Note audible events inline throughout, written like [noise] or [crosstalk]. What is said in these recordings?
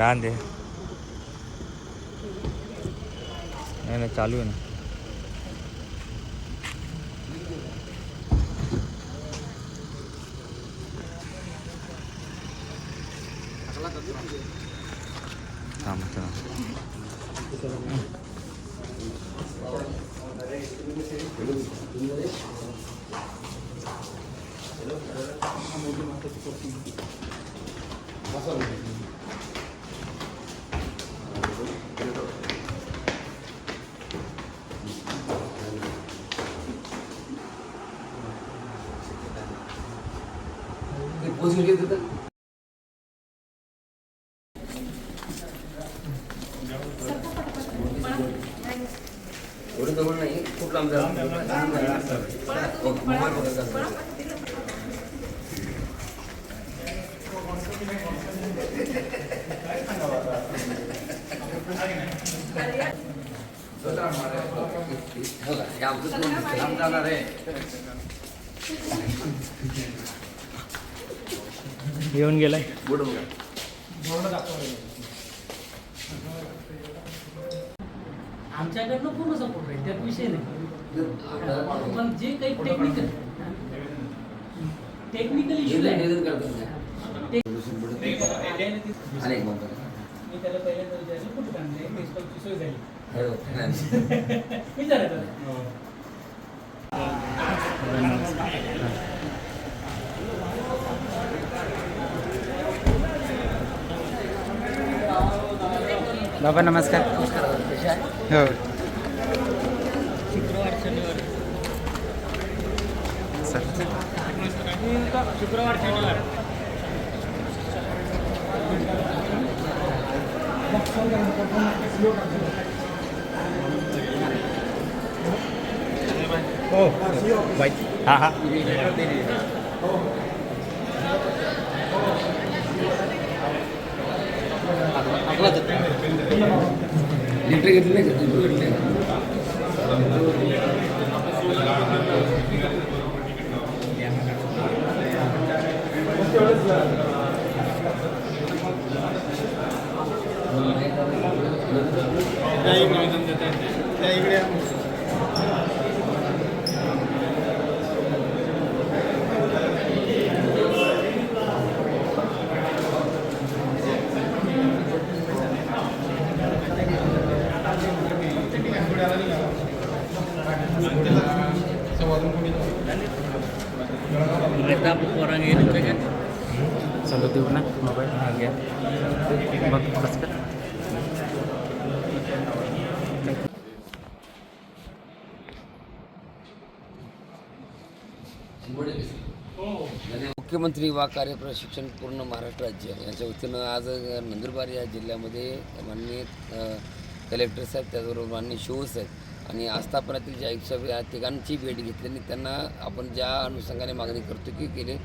राहून दे नाही नाही चालू आहे ना 어떻게 이렇게 됐다? 무슨 남자나래 बोर्ड बघा आमच्याकडनं पूर्ण सपोर्ट आहे त्यात विषय नाही. पण जे काही टेक्निकल टेक्निकल इश्यू आहे. मी त्याला पहिल्यांदा विचारलं कुठे सोय झाली. [laughs] हो, नाही. विचारायचं बाबा नमस्कार. हो. शुक्रवार शनिवार सर. शुक्रवार शनिवार हो हां. हां लिटर घेतले नाही का? लिटर घेतली चालू देऊ ना मोबाईल हां घ्या बघ कसं काय मुख्यमंत्री वा कार्य प्रशिक्षण पूर्ण महाराष्ट्र राज्य यांच्या वतीनं आज नंदुरबार या जिल्ह्यामध्ये माननीय कलेक्टर साहेब त्याचबरोबर माननीय शिव साहेब आणि आस्थापनातील ज्या इच्छा साहेब या तिघांची भेट घेतली आणि त्यांना आपण ज्या अनुषंगाने मागणी करतो की गेले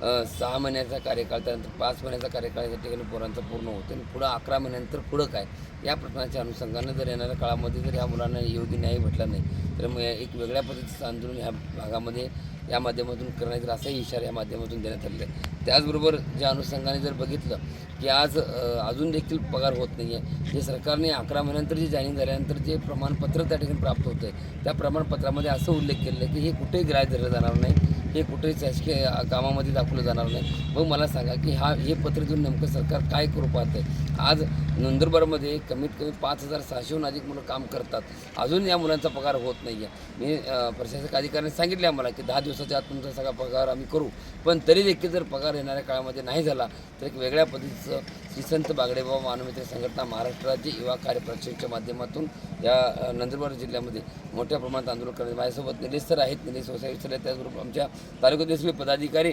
सहा महिन्याचा कार्यकाळ त्यानंतर पाच महिन्याचा कार्यकाळ या ठिकाणी पोरांचा पूर्ण होतो आणि पुढं अकरा महिन्यानंतर पुढं काय? या प्रश्नाच्या अनुषंगानं जर येणाऱ्या काळामध्ये जर या मुलांना योग्य न्याय भेटला नाही तर मग एक वेगळ्या पद्धतीचं आंदोलन ह्या भागामध्ये या माध्यमातून करण्यात असाही इशारा या माध्यमातून देण्यात आलेला आहे. त्याचबरोबर ज्या अनुषंगाने जर बघितलं की आज अजून देखील पगार होत नाही आहे जे सरकारने अकरा महिन्यानंतर जे जॉईनिंग झाल्यानंतर जे प्रमाणपत्र त्या ठिकाणी प्राप्त होतं आहे त्या प्रमाणपत्रामध्ये असं उल्लेख केलेला आहे की हे कुठेही ग्राह्य धरलं जाणार नाही. हे कुठेही शासकीय कामामध्ये दाखवलं जाणार नाही. मग मला सांगा की हा हे पत्र देऊन नेमकं सरकार काय करू पाहतं आहे आज नंदुरबारमध्ये कमीत कमी पाच हजार सहाशेहून अधिक मुलं काम करतात. अजून या मुलांचा पगार होत नाही आहे मी प्रशासक अधिकाऱ्यांनी सांगितले आम्हाला की दहा दिवसाच्या आत तुमचा सगळा पगार आम्ही करू. पण तरी देखील जर पगार येणाऱ्या काळामध्ये नाही झाला तर एक वेगळ्या पद्धतीचं श्री संत बागडेबाबा मानवमित्र संघटना महाराष्ट्र राज्य युवा कार्य प्रशिक्षणच्या माध्यमातून या नंदुरबार जिल्ह्यामध्ये मोठ्या प्रमाणात आंदोलन करण्यात माझ्यासोबत निलेश सर आहेत. निलेश वसाई सर आहेत. त्याचबरोबर आमच्या तालुक्यातील सगळे पदाधिकारी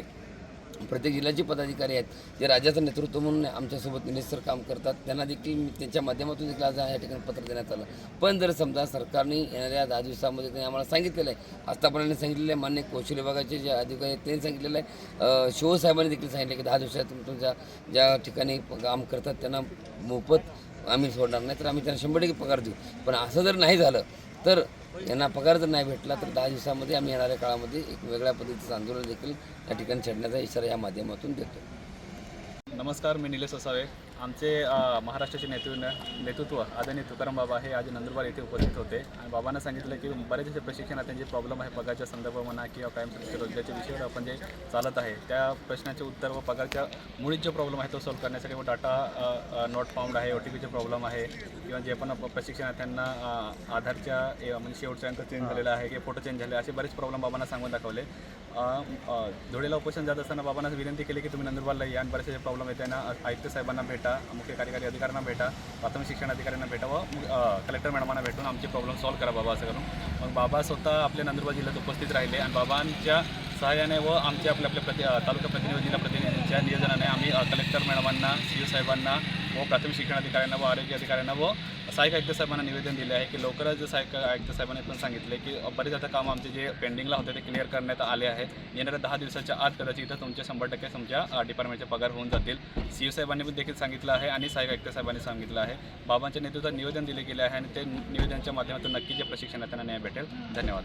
प्रत्येक जिल्ह्याचे पदाधिकारी आहेत. जे राज्याचं नेतृत्व म्हणून आमच्यासोबत निलेश काम करतात त्यांना देखील मी त्यांच्या माध्यमातून देखील आज या ठिकाणी पत्र देण्यात आलं. पण जर समजा सरकारने येणाऱ्या दहा दिवसामध्ये त्यांनी आम्हाला सांगितलेलं आहे आस्थापनाने सांगितलेलं आहे मान्य कौशल्य विभागाचे जे अधिकारी आहेत त्यांनी सांगितलेलं आहे शिवसाहेबांनी देखील सांगितलं की दहा दिवसात तुमच्या ज्या ठिकाणी काम करतात त्यांना मोफत आम्ही सोडणार नाही तर आम्ही त्यांना शंभर टक्के पगार देऊ. पण असं जर नाही झालं तर यांना पगार जर नाही भेटला तर दहा दिवसामध्ये आम्ही येणाऱ्या काळामध्ये एक वेगळ्या पद्धतीचं आंदोलन देखील या ठिकाणी छेडण्याचा इशारा या माध्यमातून देतो. नमस्कार मी निलेश असावे. आमचे महाराष्ट्राचे नेतृत्व नेतृत्व आदरणीय तुकाराम बाबा हे आज नंदुरबार येथे उपस्थित होते. आणि बाबांना सांगितलं की बरेच असे प्रशिक्षणात त्यांचे प्रॉब्लेम आहे पगारच्या संदर्भ म्हणा किंवा कायमस्वरूपी रोजगारच्या विषयावर आपण जे चालत आहे त्या प्रश्नाचे उत्तर व पगारच्या मुळीत जो प्रॉब्लेम आहे तो सॉल्व्ह करण्यासाठी व डाटा नॉट फाउंड आहे ओ टी पीचे प्रॉब्लेम आहे किंवा जे पण प- प्रशिक्षणात त्यांना आधारच्या म्हणजे शेवटचा अंक चेंज झालेला आहे किंवा फोटो चेंज झाले असे बरेच प्रॉब्लेम बाबांना सांगून दाखवले. धुळेला उपोषण जात असताना बाबांना विनंती केली की तुम्ही नंदुरबारला या आणि बरेचसे प्रॉब्लेम आहेत त्यांना आयुक्त साहेबांना भेटा. मुख्य कार्यकारी अधिकाऱ्यांना भेटा प्राथमिक शिक्षण अधिकाऱ्यांना भेटा व कलेक्टर मॅडमांना भेटून आमचे प्रॉब्लेम सॉल्व्ह करा बाबा असं करून. मग बाबा स्वतः आपल्या नंदुरबार जिल्ह्यात उपस्थित राहिले आणि बाबांच्या सहाय्याने व आमचे आपल्या आपल्या प्रति तालुका प्रतिनिधी जिल्हा प्रतिनिधींच्या नियोजनाने आम्ही कलेक्टर मॅडमांना सी साहेबांना व प्राथमिक शिक्षण अधिकाऱ्यांना व आरोग्य अधिकाऱ्यांना व सहाय्यक आयुक्त साहेबांना निवेदन दिले आहे की लवकरच सहाय्यक आयुक्त साहेबांनी पण सांगितले की बरेच आता काम आमचे जे पेंडिंगला होते ते क्लिअर करण्यात आले आहे येणाऱ्या दहा दिवसाच्या आत कदाचित इथं तुमचे शंभर टक्के तुमच्या डिपार्टमेंटचे पगार होऊन जातील. सी ओ साहेबांनी पण देखील सांगितलं आहे आणि सहाय्यक आयुक्त साहेबांनी सांगितलं आहे. बाबांच्या नेतृत्वात निवेदन दिले गेले आहे आणि ते निवेदनाच्या माध्यमातून नक्की जे प्रशिक्षण आहे त्यांना न्याय भेटेल. धन्यवाद.